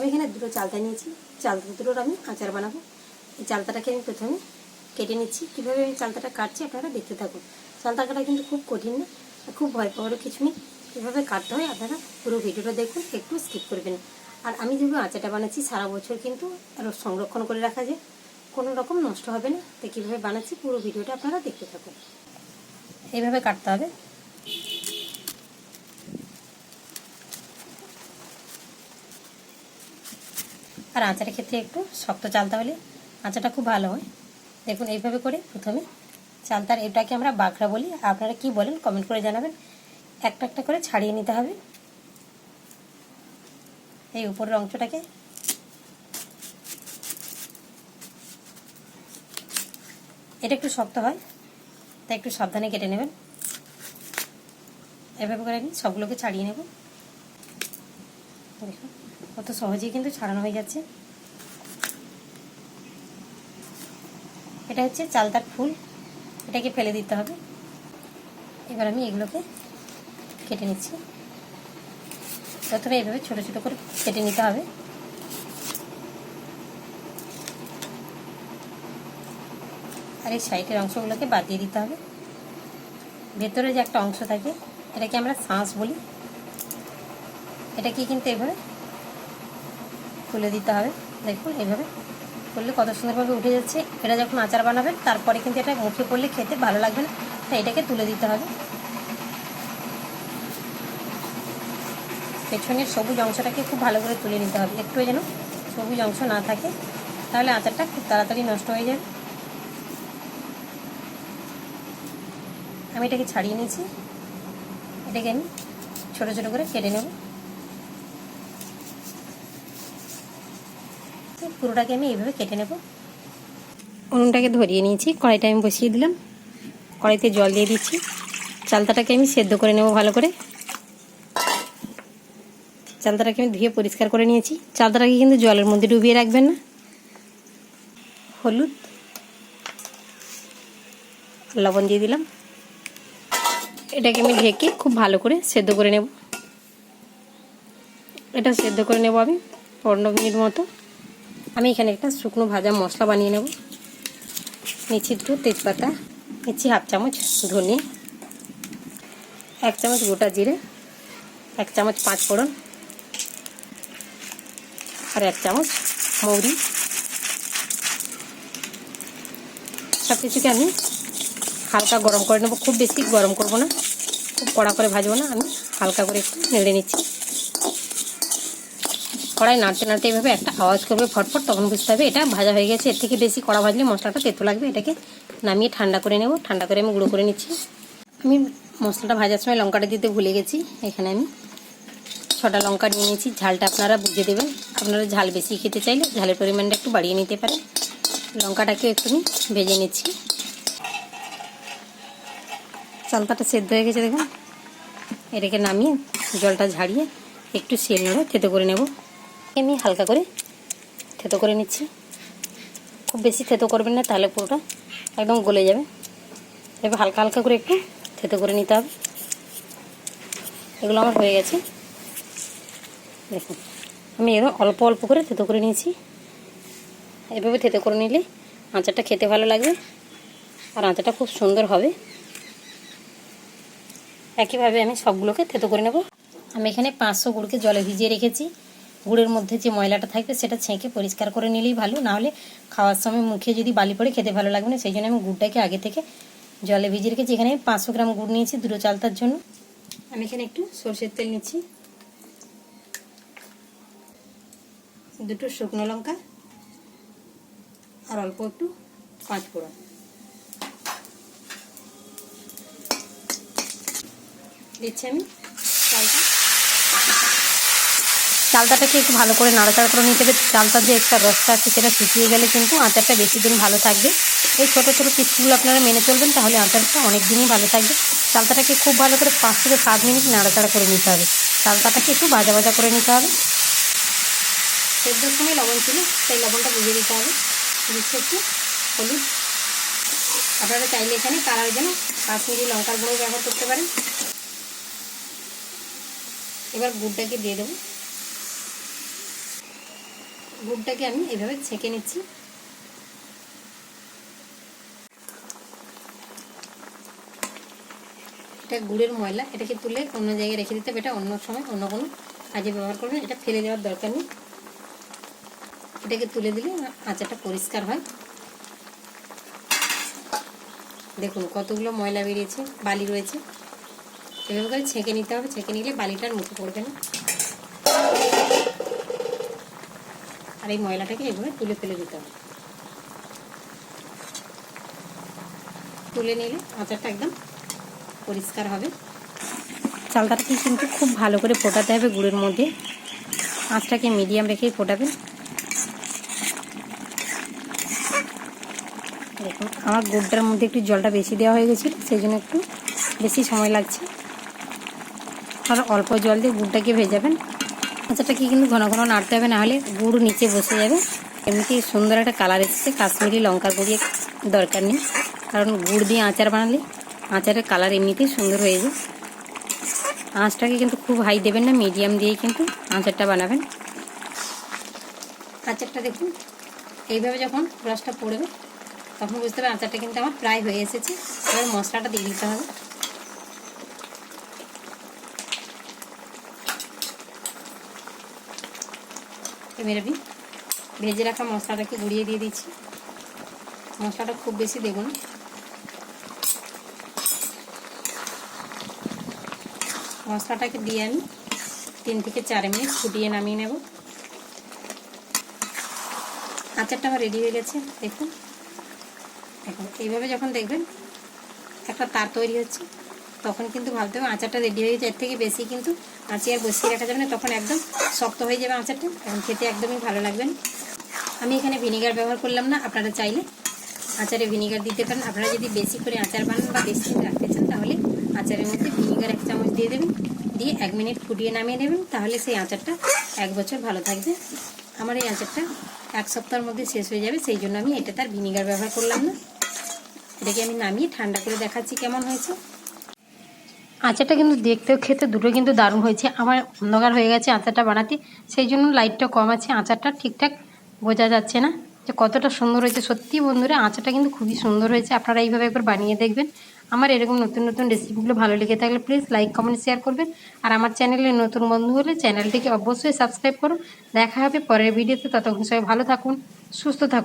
আমি এখানে দুটো চালতা নিয়েছি। চালতা দুটোর আমি আচার বানাবো। এই চালতাটাকে আমি প্রথমে কেটে নিচ্ছি। কীভাবে আমি চালতাটা কাটছি আপনারা দেখতে থাকুন। চালতা কাটা কিন্তু খুব কঠিন না খুব ভয় পাওয়ারও কিছু নেই। কীভাবে কাটতে হয় আপনারা পুরো ভিডিওটা দেখুন, একটু স্কিপ করবেন। আর আমি যেগুলো আচারটা বানাচ্ছি, সারা বছর কিন্তু আরও সংরক্ষণ করে রাখা যায়। কোনো রকম নষ্ট হবে না। তো কীভাবে বানাচ্ছি পুরো ভিডিওটা আপনারা দেখতে থাকুন। এইভাবে কাটতে হবে। আর আচারের ক্ষেত্রে একটু শক্ত চাল তাহলে আচারটা খুব ভালো হয়। দেখুন, এইভাবে করে প্রথমে চালতার এটাকে আমরা বাঁকড়া বলি। আপনারা কি বলেন কমেন্ট করে জানাবেন। একটা একটা করে ছাড়িয়ে নিতে হবে। এই উপরের অংশটাকে এটা একটু শক্ত হয়, তাই একটু সাবধানে কেটে নেবেন। এভাবে করে আমি সবগুলোকে ছাড়িয়ে নেব। কত সহজেই কিন্তু ছাড়ানো হয়ে যাচ্ছে। এটা হচ্ছে চালতার ফুল, এটাকে ফেলে দিতে হবে। এবার আমি এগুলোকে কেটে নিচ্ছি। প্রথমে এইভাবে ছোটো ছোটো করে কেটে নিতে হবে। আর এই সাইডের অংশগুলোকে বাদ দিয়ে দিতে হবে। ভেতরে যে একটা অংশ থাকে, এটাকে আমরা শাঁস বলি। এটাকে কিন্তু এভাবে? তুলে দিতে হবে। দেখুন, এইভাবে করলে কত সুন্দরভাবে উঠে যাচ্ছে। এটা যখন আচার বানাবেন, তারপরে কিন্তু এটা মুখে পড়লে খেতে ভালো লাগবে না। তাই এটাকে তুলে দিতে হবে। পেছনের সবুজ অংশটাকে খুব ভালো করে তুলে নিতে হবে। একটু যেন সবুজ অংশ না থাকে, তাহলে আচারটা খুব তাড়াতাড়ি নষ্ট হয়ে যাবে। আমি এটাকে ছাড়িয়ে নিয়েছি। এটাকে আমি ছোটো ছোটো করে কেটে নেব। পুরোটাকে আমি এইভাবে কেটে নেব। উনুনটাকে ধরিয়ে নিয়েছি, কড়াইটা আমি বসিয়ে দিলাম। কড়াইতে জল দিয়ে দিচ্ছি। চালতাটাকে আমি সেদ্ধ করে নেব ভালো করে। চালতাটাকে আমি ধুয়ে পরিষ্কার করে নিয়েছি। চালতাটাকে কিন্তু জলের মধ্যে ডুবিয়ে রাখবেন না। হলুদ, লবণ দিয়ে দিলাম। এটাকে আমি ঢেকে খুব ভালো করে সেদ্ধ করে নেব। এটা সেদ্ধ করে নেব আমি পনেরো মিনিট মতো। আমি এখানে একটা শুকনো ভাজা মশলা বানিয়ে নেব। নিচ্ছি একটু তেজপাতা, নিচ্ছি হাফ চামচ ধনে, এক চামচ গোটা জিরে, এক চামচ পাঁচ ফোড়ন আর এক চামচ মৌরি। সব কিছুকে আমি হালকা গরম করে নেব। খুব বেশি গরম করব না, খুব কড়া করে ভাজবো না। আমি হালকা করে একটু নেড়ে নিচ্ছি। কড়াই নাড়তে নাড়তে এভাবে একটা আওয়াজ করবে ফটফট, তখন বুঝতে হবে এটা ভাজা হয়ে গেছে। এর থেকে বেশি কড়া ভাজলে মশলাটা তেতো লাগবে। এটাকে নামিয়ে ঠান্ডা করে নেব। ঠান্ডা করে আমি গুঁড়ো করে নিচ্ছি। আমি মশলাটা ভাজার সময় লঙ্কাটা দিতে ভুলে গেছি। এখানে আমি ছটা লঙ্কা নিয়ে নিয়েছি। ঝালটা আপনারা বুঝে দেবেন। আপনারা ঝাল বেশি খেতে চাইলে ঝালের পরিমাণটা একটু বাড়িয়ে নিতে পারেন। লঙ্কাটাকেও একটু ভেজে নিচ্ছি। চালতাটা সেদ্ধ হয়ে গেছে, দেখুন। এটাকে নামিয়ে জলটা ঝাড়িয়ে একটু সেল নেড়ে থেতো করে নেব। আমি হালকা করে থেতো করে নিচ্ছি। খুব বেশি থেতো করবেন না, তাহলে পুরোটা একদম গলে যাবে। এবার হালকা হালকা করে একটু থেতো করে নিতে হবে। এগুলো আমার হয়ে গেছে। দেখুন, আমি এরকম অল্প অল্প করে থেতো করে নিয়েছি। এভাবে থেতো করে নিলে আচারটা খেতে ভালো লাগবে আর আচারটা খুব সুন্দর হবে। একইভাবে আমি সবগুলোকে থেতো করে নেব। আমি এখানে পাঁচশো গুড়কে জলে ভিজিয়ে রেখেছি। গুড়ের মধ্যে যে ময়লাটা থাকবে সেটা ছেঁকে পরিষ্কার করে নিলেই ভালো। নাহলে খাওয়ার সময় মুখে যদি বালি পড়ে খেতে ভালো লাগবে না, সেই জন্য আমি গুড়টাকে আগে থেকে জলে ভিজিয়ে রেখেছি। এখানে আমি পাঁচশো গ্রাম গুড় নিয়েছি দুটো চালতার জন্য। আমি এখানে একটু সর্ষের তেল নিচ্ছি। দুটো শুকনো লঙ্কা আর অল্প একটু পাঁচ ফোড়ন। দিচ্ছি আমি। চালটাটাকে একটু ভালো করে নাড়াচাড়া করে নিতে হবে। চালটার যে একটা রসটা আছে সেটা শুকিয়ে গেলে কিন্তু আচারটা বেশি দিন ভালো থাকবে। এই ছোটো ছোটো টিপসগুলো আপনারা মেনে চলবেন তাহলে আচারটা অনেক দিনই ভালো থাকবে। চালতাটাকে খুব ভালো করে পাঁচ থেকে সাত মিনিট নাড়াচাড়া করে নিতে হবে। চালতাটাকে একটু ভাজা ভাজা করে নিতে হবে। সেদ্ধর সময় লবণ ছিল, সেই লবণটা বুঝে দিতে হবে। দিচ্ছে একটু হলুদ। আপনারা চাইলে এখানে কালারের জন্য কাশ্মীরি লঙ্কার গুঁড়ো ব্যবহার করতে পারেন। এবার গুড়টাকে দিয়ে দেবো। গুড়টাকে আমি এভাবে ছেঁকে নিচ্ছি। এটা গুড়ের ময়লা, এটাকে তুলে অন্য জায়গায় রেখে দিতে হবে। এটা অন্য সময় অন্য কোনো কাজে ব্যবহার করবেন এটা ফেলে দেওয়ার দরকার নেই। এটাকে তুলে দিলে আচারটা পরিষ্কার হয়। দেখুন কতগুলো ময়লা বেরিয়েছে, বালি রয়েছে। এভাবে করে ছেঁকে নিতে হবে, ছেঁকে নিলে বালিটার মুখে পড়বে না। আর এই ময়লাটাকে এভাবে তুলে ফেলে দিতে হবে। তুলে নিলে আচারটা একদম পরিষ্কার হবে। চালটাকে কিন্তু খুব ভালো করে ফোটাতে হবে গুড়ের মধ্যে। আঁচটাকে মিডিয়াম রেখেই ফোটাবেন। দেখুন, আমার গুড়টার মধ্যে একটু জলটা বেশি দেওয়া হয়ে গেছিল, সেই জন্য একটু বেশি সময় লাগছে। আর অল্প জল দিয়ে গুড়টাকে ভেজাবেন। আচারটাকে কিন্তু ঘন ঘন নাড়তে হবে, নাহলে গুড় নিচে বসে যাবে। এমনিতে সুন্দর একটা কালার এসেছে, কাশ্মীরি লঙ্কার গুঁড়িয়ে দরকার নেই। কারণ গুড় দিয়ে আচার বানালে আচারের কালার এমনিতেই সুন্দর হয়ে যায়। আঁচটাকে কিন্তু খুব হাই দেবেন না মিডিয়াম দিয়েই কিন্তু আচারটা বানাবেন। আচারটা দেখুন, এইভাবে যখন রসটা পড়বে, তখন বুঝতে হবে আচারটা কিন্তু আমার প্রায় হয়ে এসেছে। এবার মশলাটা দিয়ে দিতে হবে। এবার আমি ভেজে রাখা মশলাটাকে গুঁড়িয়ে দিয়ে দিচ্ছি। মশলাটা খুব বেশি দেবো না। মশলাটাকে দিয়ে আমি তিন থেকে চার মিনিট ফুটিয়ে নামিয়ে নেব। আচারটা আমার রেডি হয়ে গেছে, দেখুন। দেখুন এইভাবে যখন দেখবেন একটা তার তৈরি হচ্ছে। তখন কিন্তু ভাবতে হবে আচারটা রেডি হয়ে গেছে, এর থেকে বেশি কিন্তু আঁচি আর বসিয়ে রাখা যাবে না, তখন একদম শক্ত হয়ে যাবে আচারটা এখন খেতে একদমই ভালো লাগবে না। আমি এখানে ভিনিগার ব্যবহার করলাম না, আপনারা চাইলে আচারে ভিনিগার দিতে পারেন। আপনারা যদি বেশি করে আচার বানান বা বেশি দিন রাখতে চান, তাহলে আচারের মধ্যে ভিনিগার এক চামচ দিয়ে দেবেন। দিয়ে এক মিনিট ফুটিয়ে নামিয়ে নেবেন, তাহলে সেই আচারটা এক বছর ভালো থাকবে। আমার এই আচারটা এক সপ্তাহের মধ্যে শেষ হয়ে যাবে, সেই জন্য আমি এটা তার ভিনিগার ব্যবহার করলাম না। এটাকে আমি নামিয়ে ঠান্ডা করে দেখাচ্ছি কেমন হয়েছে। আচারটা কিন্তু দেখতেও খেতে দুটো কিন্তু দারুণ হয়েছে। আমার অন্ধকার হয়ে গেছে আচারটা বানাতে। সেই জন্য লাইটটা কম আছে। আচারটা ঠিকঠাক বোঝা যাচ্ছে না। যে কতটা সুন্দর হয়েছে। সত্যি বন্ধুরা, আচারটা কিন্তু খুবই সুন্দর হয়েছে। আপনারা এইভাবে একবার বানিয়ে দেখবেন। আমার এরকম নতুন নতুন রেসিপিগুলো ভালো লেগে থাকলে প্লিজ লাইক কমেন্ট শেয়ার করবেন। আর আমার চ্যানেলে নতুন বন্ধু হলে চ্যানেলটিকে অবশ্যই সাবস্ক্রাইব করুন। দেখা হবে পরের ভিডিওতে ততক্ষণ সবাই ভালো থাকুন, সুস্থ থাকুন।